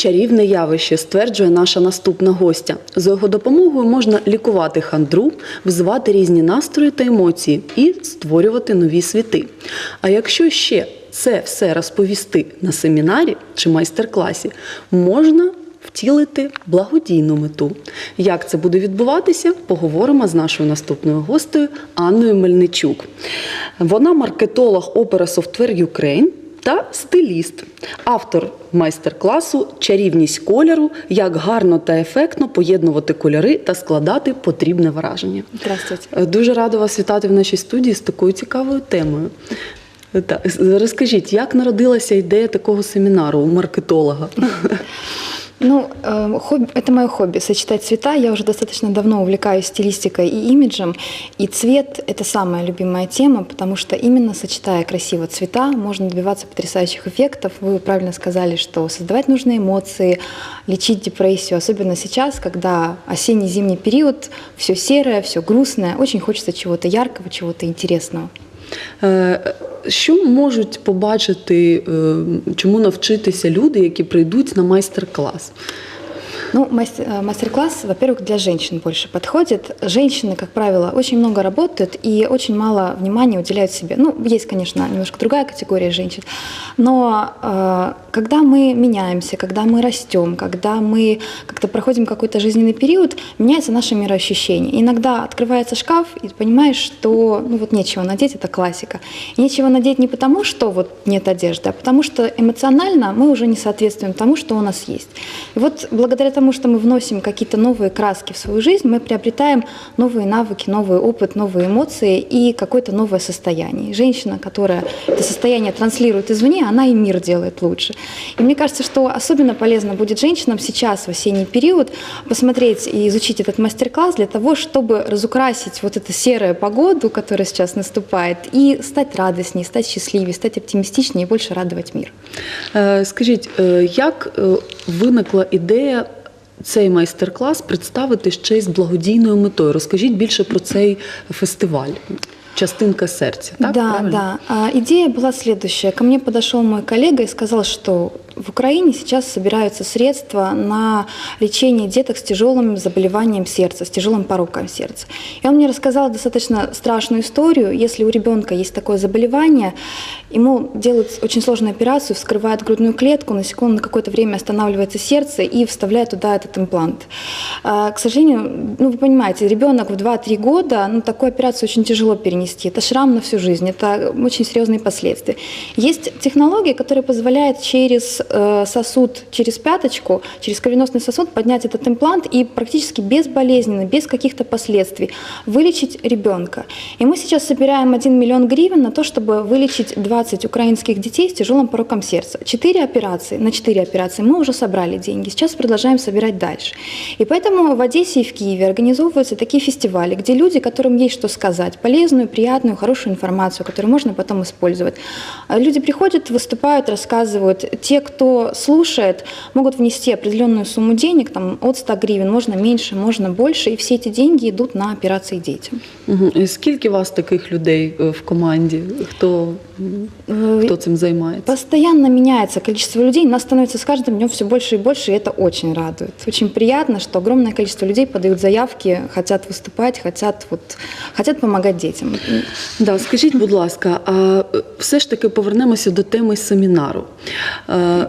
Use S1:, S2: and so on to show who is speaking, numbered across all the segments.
S1: чарівне явище, стверджує наша наступна гостя. За його допомогою можна лікувати хандру, визивати різні настрої та емоції і створювати нові світи. А якщо ще це все розповісти на семінарі чи майстер-класі, можна втілити благодійну мету. Як це буде відбуватися, поговоримо з нашою наступною гостею Анною Мельничук. Вона маркетолог Opera Software Ukraine та стиліст, автор майстер-класу Чарівність кольору, як гарно та ефектно поєднувати кольори та складати потрібне враження.
S2: Здравствуйте.
S1: Е, Дуже рада вас вітати в нашій студії з такою цікавою темою. Е, Так, розкажіть, як народилася ідея такого семінару у маркетолога?
S2: Ну, э, хобби, это мое хобби, сочетать цвета. Я уже достаточно давно увлекаюсь стилистикой и имиджем. И цвет – это самая любимая тема, потому что именно сочетая красиво цвета, можно добиваться потрясающих эффектов. Вы правильно сказали, что создавать нужные эмоции, лечить депрессию, особенно сейчас, когда осенне-зимний период, все серое, все грустное, очень хочется чего-то яркого, чего-то интересного.
S1: Що можуть побачити, чому навчитися люди, які прийдуть на майстер-клас?
S2: Ну, э, мастер-класс, во-первых, для женщин больше подходит. Женщины, как правило, очень много работают и очень мало внимания уделяют себе. Ну, есть, конечно, немножко другая категория женщин, но э, когда мы меняемся, когда мы растем, когда мы как-то проходим какой-то жизненный период, меняется наше мироощущение. Иногда открывается шкаф и понимаешь, что ну вот нечего надеть, это классика. И нечего надеть не потому, что вот нет одежды, а потому что эмоционально мы уже не соответствуем тому, что у нас есть. И вот благодаря что мы вносим какие-то новые краски в свою жизнь, мы приобретаем новые навыки, новый опыт, новые эмоции и какое-то новое состояние. Женщина, которая это состояние транслирует извне, она и мир делает лучше. И мне кажется, что особенно полезно будет женщинам сейчас, в осенний период, посмотреть и изучить этот мастер-класс для того, чтобы разукрасить вот эту серую погоду, которая сейчас наступает, и стать радостнее, стать счастливее, стать оптимистичнее и больше радовать мир.
S1: Е, Скажіть, е, як е, виникла ідея цей майстер-клас представити ще й з благодійною метою? Розкажіть більше про цей фестиваль. Частинка серця. Так?
S2: да,
S1: Правильно?
S2: да. А, идея была следующая. Ко мне подошел мой коллега и сказал, что в Украине сейчас собираются средства на лечение деток с тяжелым заболеванием сердца, с тяжелым пороком сердца. И он мне рассказал достаточно страшную историю. Если у ребенка есть такое заболевание, ему делают очень сложную операцию, вскрывают грудную клетку, на секунду, на какое-то время останавливается сердце и вставляют туда этот имплант. А, К сожалению, ну вы понимаете, ребенок в 2-3 года, ну такую операцию очень тяжело перенести. Это шрам на всю жизнь, это очень серьезные последствия. Есть технология, которая позволяет через сосуд, через пяточку, через кровеносный сосуд поднять этот имплант и практически безболезненно, без каких-то последствий вылечить ребенка. И мы сейчас собираем 1 миллион гривен на то, чтобы вылечить 20 украинских детей с тяжелым пороком сердца. Четыре операции, на 4 операции мы уже собрали деньги, сейчас продолжаем собирать дальше. И поэтому в Одессе и в Киеве организовываются такие фестивали, где люди, которым есть что сказать, полезную, приятную, хорошую информацию, которую можно потом использовать. Люди приходят, выступают, рассказывают. Те, кто слушает, могут внести определенную сумму денег, там, от 100 гривен, можно меньше, можно больше, и все эти деньги идут на операции детям.
S1: Мгм. І Скільки у вас таких людей е, в команді? Хто,
S2: Э,
S1: хто цим займається?
S2: Постоянно меняется количество людей, нас становится с каждым днем все больше и больше, и это очень радует. Очень приятно, что огромное количество людей подают заявки, хотят выступать, хотят, вот, хотят помогать детям.
S1: Да, скажіть, будь ласка, а е, все ж таки повернемося до теми семінару.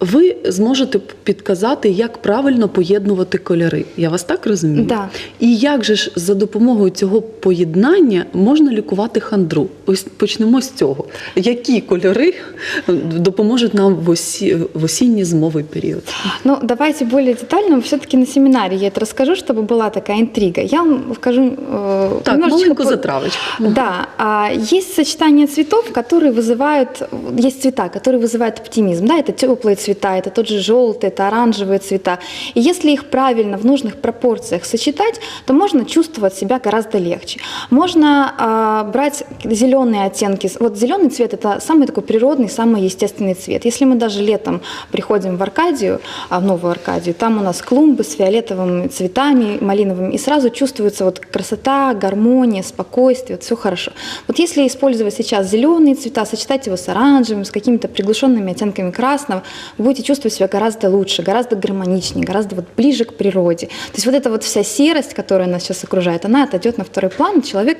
S1: Ви зможете підказати, як правильно поєднувати кольори. Я вас так розумію?
S2: Да.
S1: І як же ж за допомогою цього поєднання можна лікувати хандру? Ось почнемо з цього. Які кольори допоможуть нам в, осі... в осінній зимовий період?
S2: Ну, давайте более детально. Все-таки на семинаре я это расскажу, чтобы была такая интрига. Я вам скажу э,
S1: Так,
S2: немножечко
S1: маленькую
S2: по-
S1: затравочку.
S2: Да, а, есть сочетание цветов, которые вызывают, есть цвета, которые вызывают оптимизм. Да, это теплые цвета, это тот же желтый, это оранжевые цвета. И если их правильно в нужных пропорциях сочетать, то можно чувствовать себя гораздо легче. Можно а, брать зеленые оттенки. Вот зеленый цвет это самый такой природный, самый естественный цвет. Если мы даже летом приходим в Аркадию, а, в Новую Аркадию, там у нас клумбы с фиолетовыми цветами, малиновыми, и сразу чувствуется вот красота, гармония, спокойствие, все хорошо. Вот если использовать сейчас зеленые цвета, сочетать его с оранжевым, с какими-то приглушенными оттенками красного, вы будете чувствовать себя гораздо лучше, гораздо гармоничнее, гораздо вот ближе к природе. То есть вот эта вот вся серость, которая нас сейчас окружает, она отойдет на второй план, и человек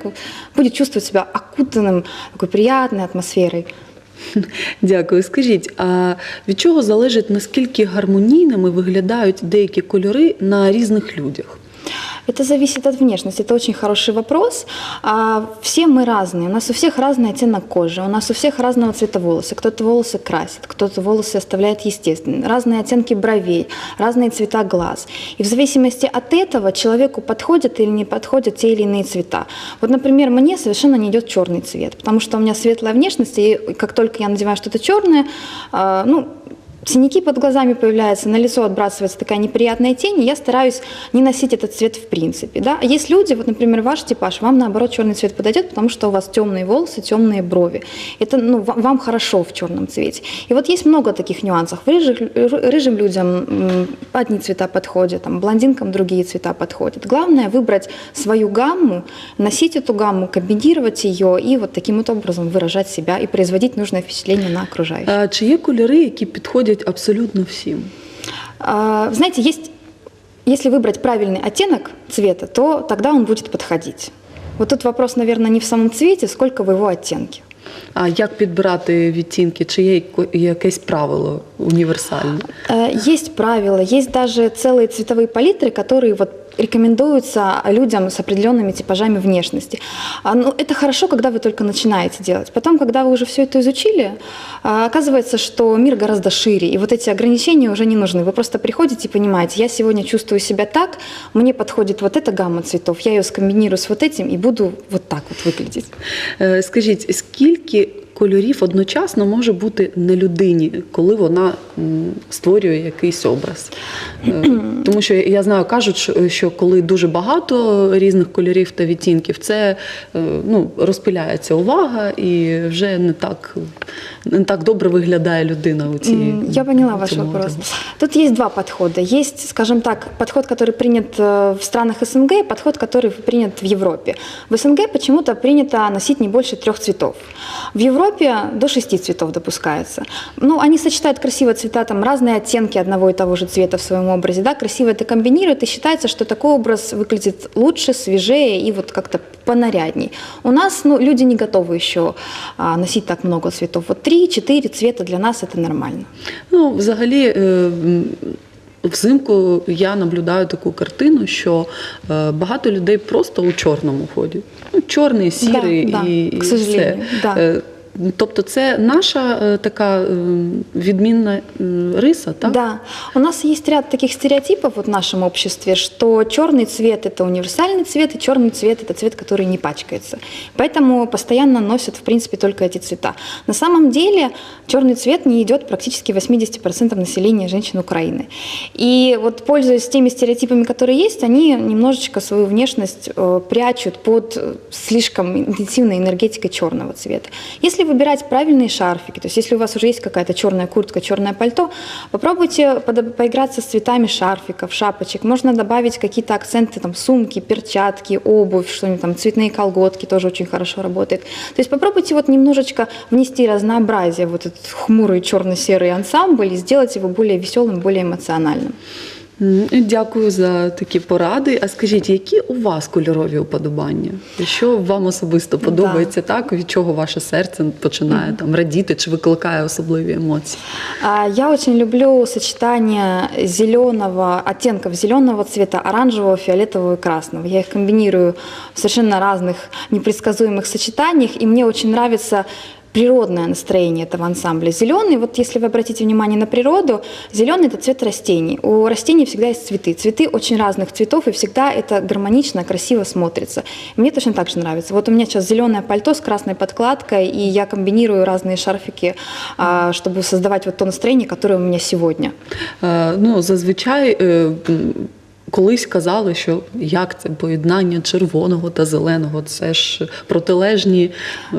S2: будет чувствовать себя окутанным такой приятной атмосферой.
S1: Дякую. Скажіть, а від чого залежить наскільки гармонійними виглядають деякі кольори на різних людях?
S2: Это зависит от внешности. Это очень хороший вопрос. А, все мы разные. У нас у всех разный оттенок кожи, у нас у всех разного цвета волосы. Кто-то волосы красит, кто-то волосы оставляет естественно. Разные оттенки бровей, разные цвета глаз. И в зависимости от этого человеку подходят или не подходят те или иные цвета. Вот, например, мне совершенно не идет черный цвет, потому что у меня светлая внешность, и как только я надеваю что-то черное, а, ну, Синяки под глазами появляются, на лицо отбрасывается такая неприятная тень, и я стараюсь не носить этот цвет в принципе. Да? А есть люди, вот, например, ваш типаж, вам наоборот черный цвет подойдет, потому что у вас темные волосы, темные брови. Это ну, ва- вам хорошо в черном цвете. И вот есть много таких нюансов. Рыжих, ры- рыжим людям одни цвета подходят, там, блондинкам другие цвета подходят. Главное выбрать свою гамму, носить эту гамму, комбинировать ее и вот таким вот образом выражать себя и производить нужное впечатление на окружающих.
S1: А, Чи є кольори, які підходять абсолютно всім?
S2: А, Знаете, есть, если выбрать правильный оттенок цвета, то тогда он будет подходить. Вот тут вопрос, наверное, не в самом цвете, сколько в его оттенке.
S1: А як підбирати відтінки? Чи є яко- якесь правило універсальне?
S2: Э, Есть правила, есть даже целые цветовые палитры, которые вот рекомендуются людям с определенными типажами внешности. А, Ну, это хорошо, когда вы только начинаете делать. Потом, когда вы уже все это изучили, а, оказывается, что мир гораздо шире, и вот эти ограничения уже не нужны. Вы просто приходите и понимаете, я сегодня чувствую себя так, мне подходит вот эта гамма цветов, я ее скомбинирую с вот этим и буду вот так вот выглядеть.
S1: Е, Скажіть, скільки кольорів одночасно може бути на людині, коли вона м, створює якийсь образ? Е, Тому що я знаю, кажуть, що- що коли дуже багато різних кольорів та відтінків, це е, ну, розпиляється увага і вже не так, не так добре виглядає людина у цій.
S2: М, Я поняла
S1: у
S2: ваш
S1: цьому
S2: вопрос.
S1: одязі.
S2: Тут есть два подхода. Есть, скажем так, подход, который принят э, в странах СНГ, и подход, который принят в Европе. В СНГ почему-то принято носить не больше трех цветов. В Европе до шести цветов допускается. Ну, они сочетают красиво цвета, там разные оттенки одного и того же цвета в своем образе, да, красиво это комбинируют, и считается, что такой образ выглядит лучше, свежее и вот как-то понарядней. У нас, ну, люди не готовы еще а, носить так много цветов. Вот три-четыре цвета для нас это нормально.
S1: Ну, взагалі, е, м, взимку я наблюдаю таку картину, що е, багато людей просто у чорному ходять. Ну, чорний, сірий
S2: Да, да,
S1: і,
S2: к
S1: і все.
S2: сожалению, да.
S1: Тобто це наша така відмінна риса, так?
S2: Да, у нас есть ряд таких стереотипов в нашем обществе, что черный цвет это универсальный цвет, и черный цвет это цвет, который не пачкается. Поэтому постоянно носят, в принципе, только эти цвета. На самом деле черный цвет не идет практически 80% населения женщин Украины. И вот пользуясь теми стереотипами, которые есть, они немножечко свою внешность э, прячут под э, слишком интенсивной энергетикой черного цвета. Если выбирать правильные шарфики, то есть если у вас уже есть какая-то черная куртка, черное пальто, попробуйте поиграться с цветами шарфиков, шапочек. Можно добавить какие-то акценты, там, сумки, перчатки, обувь, что-нибудь там, цветные колготки тоже очень хорошо работает. То есть попробуйте вот немножечко внести разнообразие вот этот хмурый черно-серый ансамбль и сделать его более веселым, более эмоциональным.
S1: Дякую за такі поради. А скажіть, які у вас кольорові уподобання? Що вам особисто подобається, так? Від чого ваше серце починає там радіти чи викликає особливі емоції?
S2: Я очень люблю сочетание зеленого, оттенков зеленого цвета, оранжевого, фиолетового и красного. Я их комбинирую в совершенно разных непредсказуемых сочетаниях, и мне очень нравится природное настроение этого ансамбля. Зеленый, вот если вы обратите внимание на природу, зеленый это цвет растений. У растений всегда есть цветы. Цветы очень разных цветов, и всегда это гармонично, красиво смотрится. Мне точно так же нравится. Вот у меня сейчас зеленое пальто с красной подкладкой, и я комбинирую разные шарфики, а, чтобы создавать вот то настроение, которое у меня сегодня.
S1: Е, Ну, зазвичай м, колись казали, що як це поєднання червоного та зеленого, це ж протилежні е,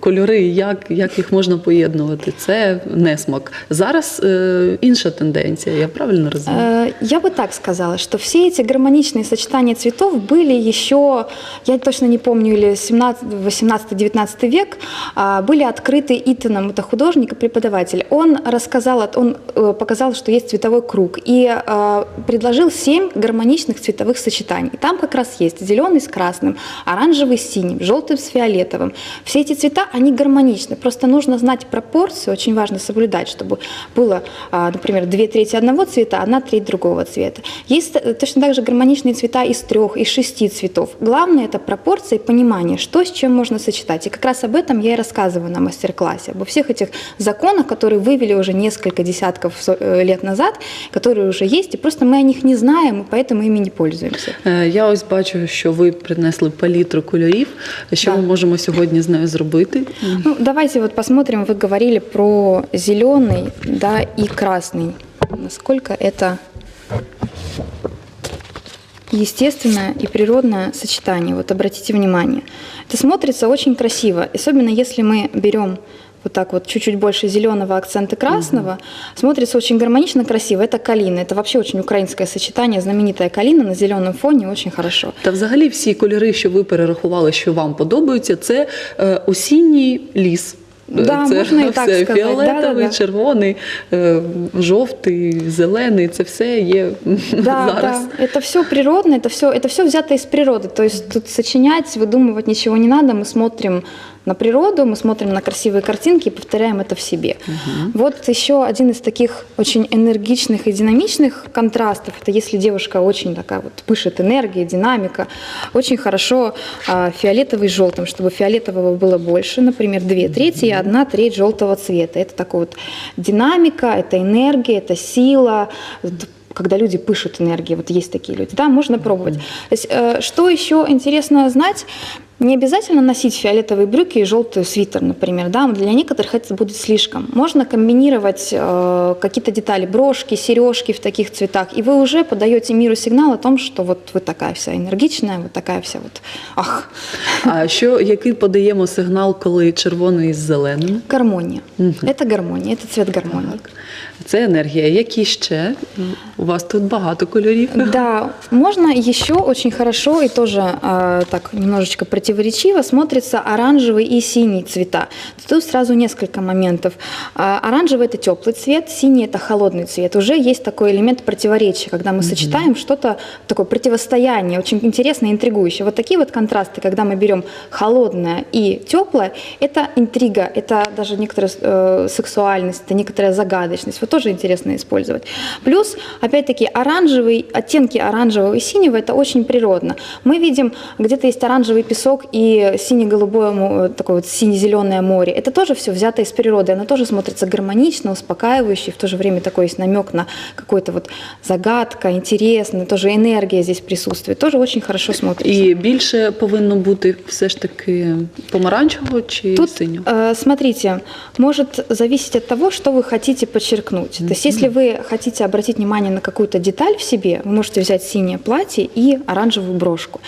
S1: кольори, як, як їх можна поєднувати? Це несмак. Зараз е, інша тенденція, я правильно розумію?
S2: Э, Я бы так сказала, что все эти гармоничные сочетания цветов были еще, я точно не помню, или 18-19 век, а, были открыты Итаном, это художник и преподаватель. Он рассказал, от- он э, показал, что есть цветовой круг и э, предложил семь гармоничных цветовых сочетаний. Там как раз есть зеленый с красным, оранжевый с синим, желтым с фиолетовым. Все эти цвета, они гармоничны. Просто нужно знать пропорции, очень важно соблюдать, чтобы было, а, например, две трети одного цвета, одна треть другого цвета. Есть э, точно так же гармоничные цвета из трех, из шести цветов. Главное – это пропорция и понимание, что с чем можно сочетать. И как раз об этом я и рассказываю на мастер-классе, обо всех этих законах, которые вывели уже несколько десятков э, лет назад, которые уже есть, и просто мы о них не знаем, и поэтому ими не пользуемся.
S1: Е, Я ось бачу, що ви принесли палітру кольорів. Що
S2: Да.
S1: ми можемо сьогодні з нею зробити?
S2: Ну, давайте вот посмотрим, вы говорили про зеленый, да, и красный. Насколько это естественное и природное сочетание. Вот обратите внимание. Это смотрится очень красиво, особенно если мы берем вот так вот чуть-чуть больше зеленого акцента красного, смотрится очень гармонично, красиво. Это калина. Это вообще очень украинское сочетание, знаменитая калина на зеленом фоне, очень хорошо.
S1: Та взагалі всі кольори, що ви перерахували, що вам подобаються, це е, осінній ліс. Е,
S2: Да,
S1: це
S2: можна і так
S1: все
S2: сказати.
S1: фіолетовий,
S2: Да-да-да.
S1: червоний, е, жовтий, зелений. Це все є
S2: Да,
S1: зараз.
S2: да. Это все природно, это все, это все взято из природы. То есть тут сочинять, выдумывать ничего не надо. Мы смотрим на природу, мы смотрим на красивые картинки и повторяем это в себе. Вот еще один из таких очень энергичных и динамичных контрастов. Это если девушка очень такая вот пышет энергией, динамика. Очень хорошо а, фиолетовый с желтым, чтобы фиолетового было больше, например, две трети и одна треть желтого цвета. Это такой вот динамика, это энергия, это сила, когда люди пышут энергией, вот есть такие люди, да, можно пробовать. То есть, э, что еще интересно знать, не обязательно носить фиолетовые брюки и желтый свитер, например, да, для некоторых это будет слишком. Можно комбинировать э, какие-то детали, брошки, сережки в таких цветах, и вы уже подаете миру сигнал о том, что вот вы такая вся энергичная, вот такая вся вот, ах,
S1: А що який подаємо сигнал, коли червоний з зеленим?
S2: гармония. Это гармония, это цвет гармонии.
S1: Це енергія. Які ще? У вас тут багато кольорів.
S2: Да, можно еще очень хорошо и тоже э, так немножечко противоречиво смотрится оранжевый и синий цвета. Тут сразу несколько моментов. А, Оранжевый это теплый цвет, синий это холодный цвет. Уже есть такой элемент противоречия, когда мы сочетаем что-то такое противостояние, очень интересное, интригующее. Вот такие вот контрасты, когда мы берем холодное и теплое, это интрига, это даже некоторая э, сексуальность, это некоторая загадочность. Вот тоже интересно использовать. Плюс, опять-таки, оранжевый, оттенки оранжевого и синего, это очень природно. Мы видим, где-то есть оранжевый песок и сине-голубое, мо- такое вот сине-зеленое море. Это тоже все взято из природы. Оно тоже смотрится гармонично, успокаивающе, в то же время такой есть намек на какой-то вот загадка, интересно, тоже энергия здесь присутствует. Тоже очень хорошо смотрится.
S1: І більше повинно бути все ж таки помаранчевого чи
S2: Тут,
S1: синього?
S2: э, смотрите, может зависеть от того, что вы хотите подчеркнуть. То есть, если вы хотите обратить внимание на какую-то деталь в себе, вы можете взять синее платье и оранжевую брошку.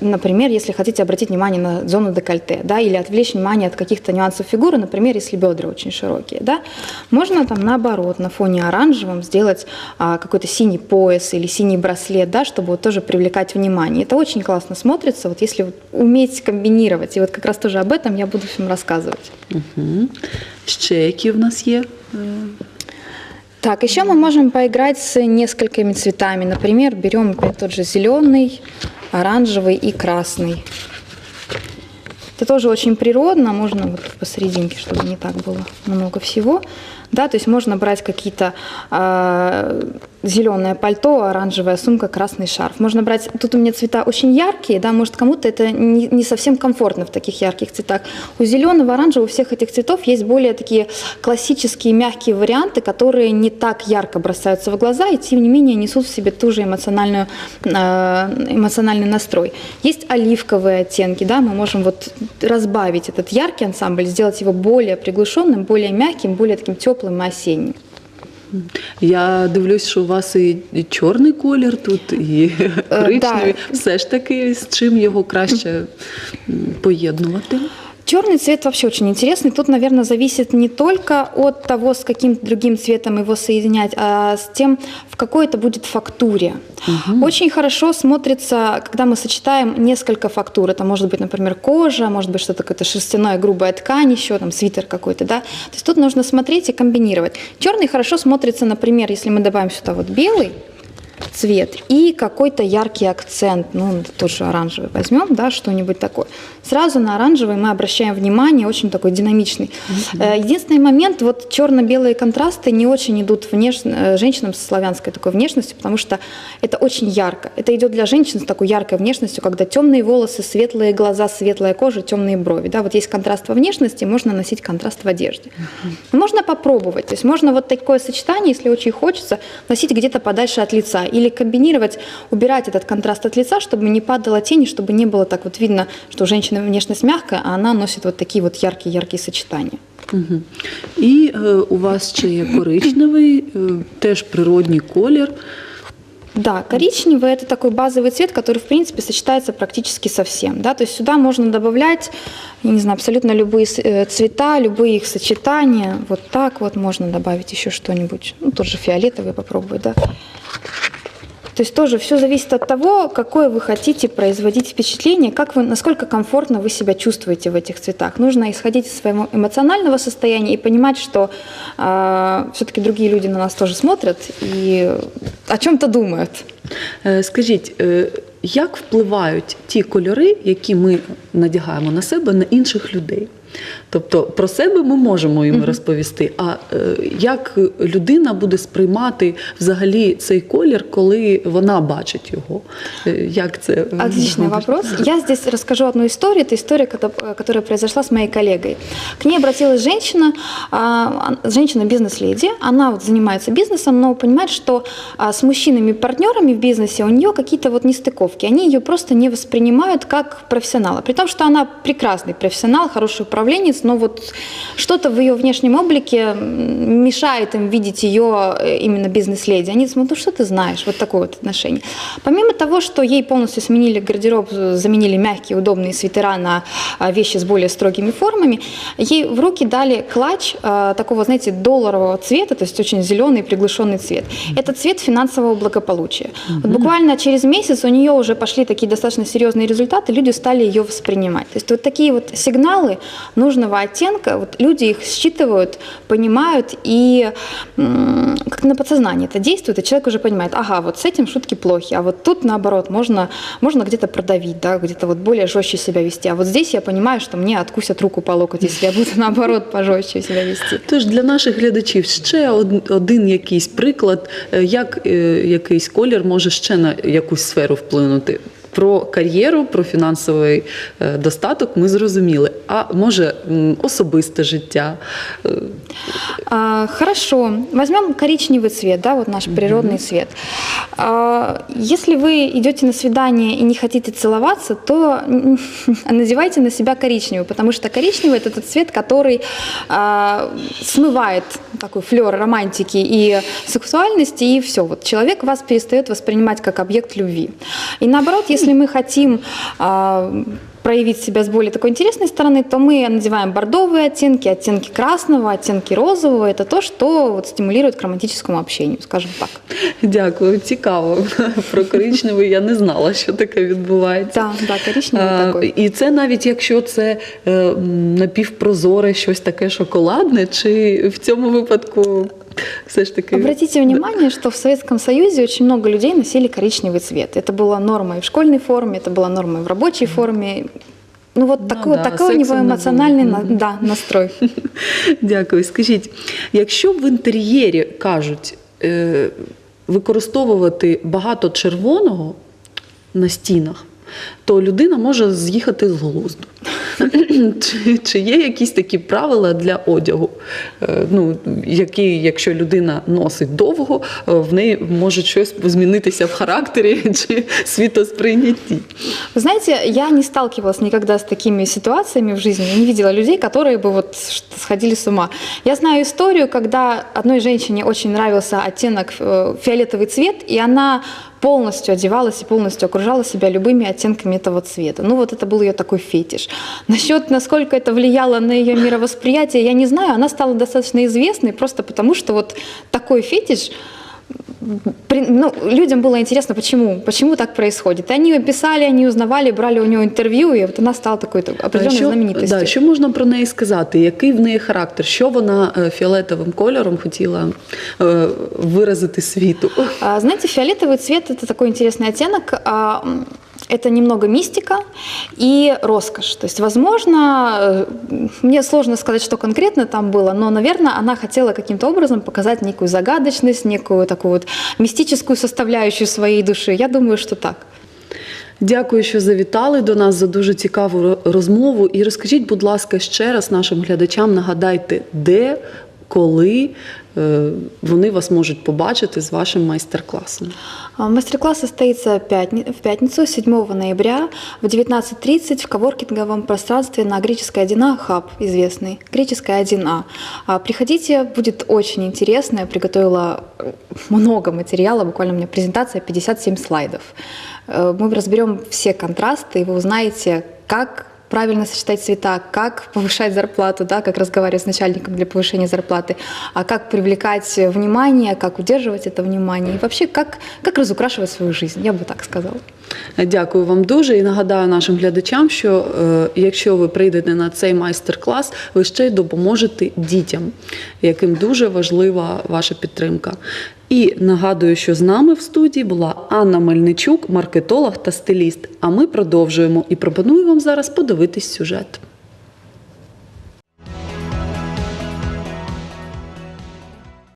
S2: Например, если хотите обратить внимание на зону декольте, да, или отвлечь внимание от каких-то нюансов фигуры, например, если бедра очень широкие, да, можно там наоборот на фоне оранжевом сделать а, какой-то синий пояс или синий браслет, да, чтобы вот тоже привлекать внимание. Это очень классно смотрится, вот если вот уметь комбинировать. И вот как раз тоже об этом я буду всем рассказывать.
S1: Угу. Ще які в нас є? Е,
S2: Так, еще мы можем поиграть с несколькими цветами. Например, берем тот же зеленый, оранжевый и красный. Это тоже очень природно, можно вот посерединке, чтобы не так было много всего. Да, то есть можно брать какие-то э, зеленое пальто, оранжевая сумка, красный шарф. Можно брать, тут у меня цвета очень яркие, да, может кому-то это не, не совсем комфортно в таких ярких цветах. У зеленого, оранжевого, у всех этих цветов есть более такие классические мягкие варианты, которые не так ярко бросаются в глаза и тем не менее несут в себе ту же эмоциональную, э, эмоциональный настрой. Есть оливковые оттенки, да, мы можем вот разбавить этот яркий ансамбль, сделать его более приглушенным, более мягким, более таким теплым и осенним.
S1: Я дивлюсь, що у вас і, і чорний колір тут, і коричневий. Все ж таки, з чим його краще м, поєднувати?
S2: Черный цвет вообще очень интересный. Тут, наверное, зависит не только от того, с каким другим цветом его соединять, а с тем, в какой это будет фактуре. Очень хорошо смотрится, когда мы сочетаем несколько фактур. Это может быть, например, кожа, может быть, что-то какая-то шерстяная грубая ткань еще, там, свитер какой-то, да. То есть тут нужно смотреть и комбинировать. Черный хорошо смотрится, например, если мы добавим сюда вот белый, цвет и какой-то яркий акцент, ну, тот же оранжевый возьмем, да, что-нибудь такое. Сразу на оранжевый мы обращаем внимание, очень такой динамичный. Э, Единственный момент, вот черно-белые контрасты не очень идут внеш... э, женщинам со славянской такой внешностью, потому что это очень ярко. Это идет для женщин с такой яркой внешностью, когда темные волосы, светлые глаза, светлая кожа, темные брови. Да, вот есть контраст во внешности, можно носить контраст в одежде. Можно попробовать, то есть можно вот такое сочетание, если очень хочется, носить где-то подальше от лица или комбинировать, убирать этот контраст от лица, чтобы не падала тень, и чтобы не было так вот видно, что у женщины внешность мягкая, а она носит вот такие вот яркие-яркие сочетания.
S1: Угу. І е, у вас ще є коричневий, е, теж природній колір.
S2: Да, коричневый это такой базовый цвет, который, в принципе, сочетается практически со всем. Да? То есть сюда можно добавлять, я не знаю, абсолютно любые с- э, цвета, любые их сочетания. Вот так вот можно добавить еще что-нибудь. Ну, тот же фиолетовый попробовать, да. То есть тоже все зависит от того, какое вы хотите производить впечатление, как вы, насколько комфортно вы себя чувствуете в этих цветах. Нужно исходить из своего эмоционального состояния и понимать, что все-таки другие люди на нас тоже смотрят и о чем-то думают.
S1: Е, Скажіть, е, як впливають ті кольори, які ми надягаємо на себе, на інших людей? Тобто про себе ми можемо їм розповісти. А е, як людина буде сприймати взагалі цей колір, коли вона бачить його? Е, Як це
S2: Отличный вопрос. Я здесь расскажу одну историю. Это история, кото- которая произошла с моей коллегой. К ней обратилась женщина, а, женщина бизнес-леди. Она вот занимается бизнесом, но понимает, что а, с мужчинами-партнерами в бизнесе у нее какие-то вот нестыковки. Они ее просто не воспринимают как профессионала. При том, что она прекрасный профессионал, хороший управленец, но вот что-то в ее внешнем облике мешает им видеть ее э, именно бизнес-леди. Они смотрят, ну что ты знаешь, вот такое вот отношение. Помимо того, что ей полностью сменили гардероб, заменили мягкие, удобные свитера на а, вещи с более строгими формами, ей в руки дали клатч а, такого, знаете, долларового цвета, то есть очень зеленый приглушенный цвет. Это цвет финансового благополучия. Вот буквально через месяц у нее уже пошли такие достаточно серьезные результаты, люди стали ее воспринимать. То есть вот такие вот сигналы нужного оттенка, вот люди их считывают, понимают и м, как на подсознание это действует, и человек уже понимает, ага, вот с этим шутки плохи, а вот тут наоборот можно, можно где-то продавить, да, где-то вот более жестче себя вести, а вот здесь я понимаю, что мне откусят руку по локоть, если я буду наоборот пожестче себя вести.
S1: Тож для наших глядачів ще од- один якийсь приклад, як якийсь колір може ще на якусь сферу вплинути. Про кар'єру, про фінансовий е, достаток ми зрозуміли. А може м, особисте життя. Е,
S2: А, хорошо, возьмем коричневый цвет, да, вот наш природный цвет. А, если вы идете на свидание и не хотите целоваться, то м, надевайте на себя коричневый, потому что коричневый это тот цвет, который а, смывает такой флер романтики и сексуальности, и все. Вот человек вас перестает воспринимать как объект любви. И наоборот, если мы хотим а, проявить себя с более такой интересной стороны, то мы надеваем бордовые оттенки, оттенки красного, оттенки розового. Это то, что вот стимулирует к романтическому общению, скажем так.
S1: Дякую, цікаво. Про коричневий я не знала, що таке відбувається.
S2: Да, да, коричневый
S1: А,
S2: такой.
S1: І це навіть якщо це е, м, напівпрозоре, щось таке шоколадне, чи в цьому випадку Все ж таки.
S2: Обратите внимание, что в Советском Союзе очень много людей носили коричневый цвет. Это была норма и в школьной форме, это была норма и в рабочей форме. Ну вот
S1: Ну
S2: такой,
S1: да,
S2: такой у него
S1: секса не
S2: эмоциональный
S1: было.
S2: на-
S1: Мгм.
S2: да, настрой.
S1: Дякую. Скажіть, якщо в інтер'єрі кажуть е, використовувати багато червоного на стінах, то людина може з'їхати з глузду. чи, чи є якісь такі правила для одягу, е, ну, які, якщо людина носить довго, е, в неї може щось змінитися в характері чи світосприйнятті?
S2: Вы знаете, я не сталкивалась никогда с такими ситуациями в жизни, я не видела людей, которые бы вот что- сходили с ума. Я знаю историю, когда одной женщине очень нравился оттенок э, фиолетовый цвет, и она полностью одевалась и полностью окружала себя любыми оттенками этого цвета. Ну вот это был ее такой фетиш. Насчет, насколько это влияло на ее мировосприятие, я не знаю. Она стала достаточно известной просто потому, что вот такой фетиш ну, людям было интересно, почему, почему так происходит. И они писали, они узнавали, брали у нее интервью, и вот она стала такой то- определенной
S1: що,
S2: знаменитостью.
S1: да, що можна про неї сказати? Який в неї характер? Що вона е, фіолетовим кольором хотіла е, виразити світу?
S2: А, Знаете, фиолетовый цвет – это такой интересный оттенок. а, м, Это немного мистика и роскошь. То есть, возможно, э, мне сложно сказать, что конкретно там было, но, наверное, она хотела каким-то образом показать некую загадочность, некую такую вот мистическую составляющую своей души. Я думаю, что так.
S1: Дякую, що завітали до нас за дуже цікаву ро- розмову. І розкажіть, будь ласка, ще раз нашим глядачам нагадайте, де, коли е, вони вас можуть побачити з вашим майстер-класом.
S2: А, Мастер-класс состоится в пятницу, 7 ноября в 19.30 в коворкинговом пространстве на Греческой 1А хаб известный, Греческая 1А. А, Приходите, будет очень интересно. Я приготовила э, много материала, буквально у меня презентация 57 слайдов. Э, Мы разберем все контрасты, и вы узнаете, как правильно сочетать цвета, как повышать зарплату, да, как разговаривать с начальником для повышения зарплаты, а как привлекать внимание, как удерживать это внимание и вообще как, как разукрашивать свою жизнь, я бы так сказала.
S1: Дякую вам дуже і нагадаю нашим глядачам, що е, якщо ви прийдете на цей майстер-клас, ви ще й допоможете дітям, яким дуже важлива ваша підтримка. І нагадую, що з нами в студії була Анна Мельничук, маркетолог та стиліст. А ми продовжуємо і пропоную вам зараз подивитись сюжет.